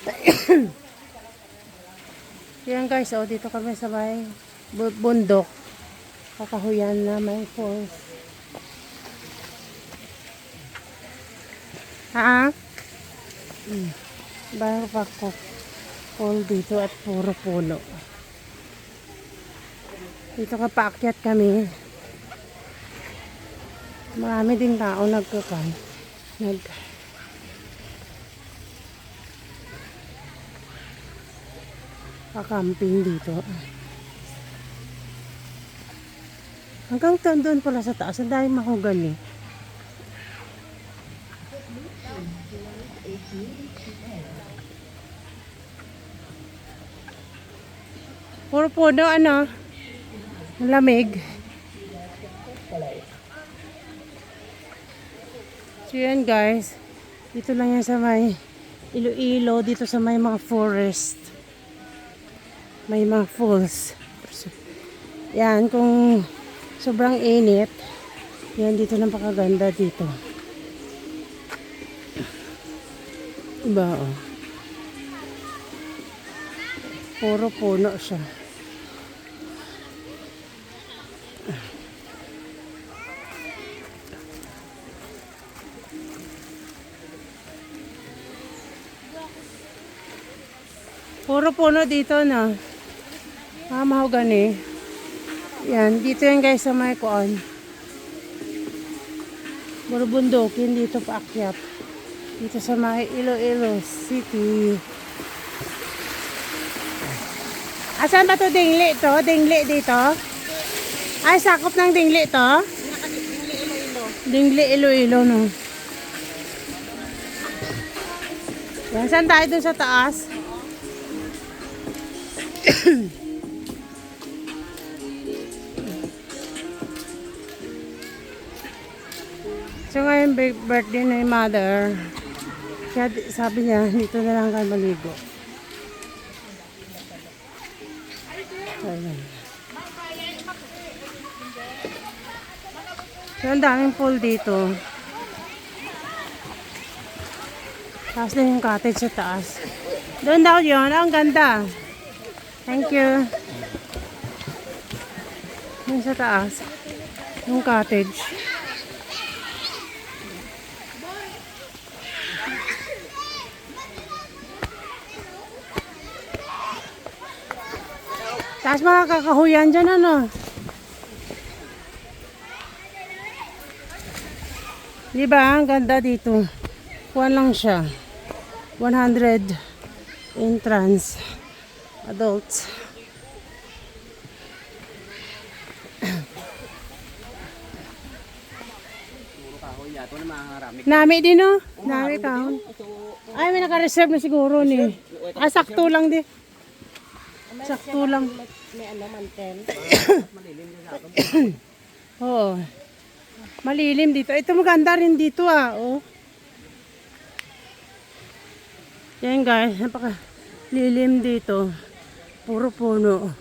Yan guys, oh, dito kami sa may bu- bundok. Kakahuyan na may falls. Ha? Hmm. Bago pa ko fall dito at puro puno. Dito ka paakyat kami. Marami ding tao nagkakan. Nag Pakamping dito. Hanggang doon pala sa taas. Ang dahil mahogani. Puro puno, ano? Lamig. So yan guys. Dito lang yan sa may Iloilo. Dito sa may mga forest. May mga falls. Yan, kung sobrang init, yan dito napakaganda dito. Diba, oh. Puro puno siya. Puro puno dito na. Ah, mahogani. Yan, dito yan guys sa may kuan. Puro bundukin dito paakyat. Dito sa may Iloilo City. Asan ba to dingli to? Dingli dito? Ay, sakop ng dingli to? Dingli Iloilo, no? Yan, saan tayo dun sa taas? So ngayon birthday na yung mother. Kaya sabi niya, dito na lang kayo maligo. Ayun. So ang daming pool dito. Taas na yung cottage sa taas. Doon daw yun. Ah, Ang ganda. Thank you. Doon sa taas. Yung cottage. Taas mga kakahuyan dyan ano. Di ba? Ang ganda dito. Kuwan lang siya. 100 entrance. Adults. Nami din no? Nami ka. Ay, may naka-reserve na siguro ni. Ah, sakto lang di. Sakto lang. May ano, mantel. Oo. Malilim dito. Ito maganda rin dito ah. Oh. Yan guys, napaka lilim dito. Puro puno.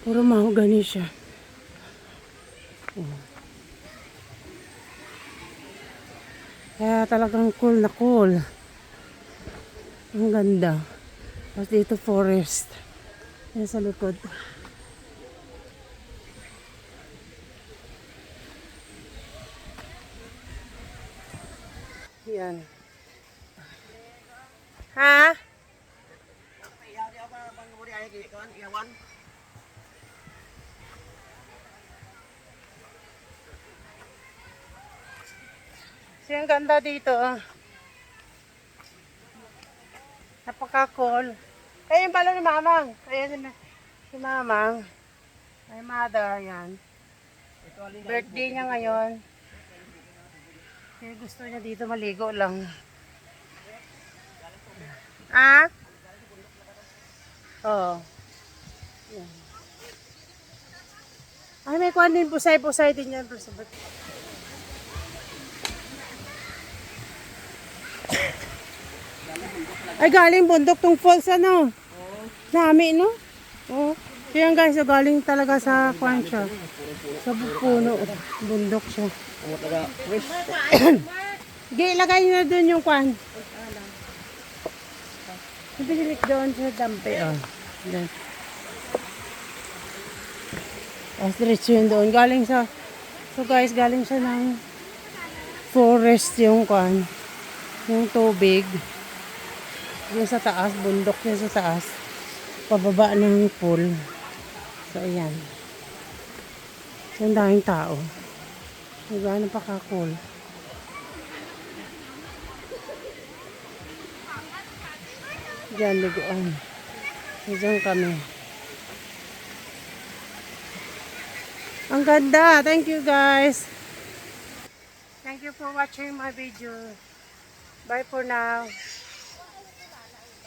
Puro mahogani siya. Oh. Kaya talagang cool na cool. Ang ganda. Tapos dito forest. Yan sa likod. Yan. Ha? So, ang ganda dito. ah. Napaka-cool. Kaya yung balo ni Mamang. Kaya si, Mamang. My mother, yan. Birthday niya ngayon. Kaya gusto niya dito maligo lang. Ah? Oo. Yan. Ay, may kuhan din. Pusay-pusay din yan. Ay, galing bundok tong falls ano? Dami, no? So yan guys, galing talaga sa kwan siya. Sa puno. Bundok siya. Sige, ilagay nyo na dun yung kwan. Nabililik doon sa dampe, oh. Doon. Tapos yun doon. Galing sa, so guys, galing siya ng forest yung kwan. Yung tubig. Yung sa taas, bundok yan sa taas. Pababa ng pool. So, ayan. So, ang daming tao. Diba? Napaka-cool. Diyan, liguan. Diyan kami. Ang ganda. Thank you, guys. Thank you for watching my video. Bye for now.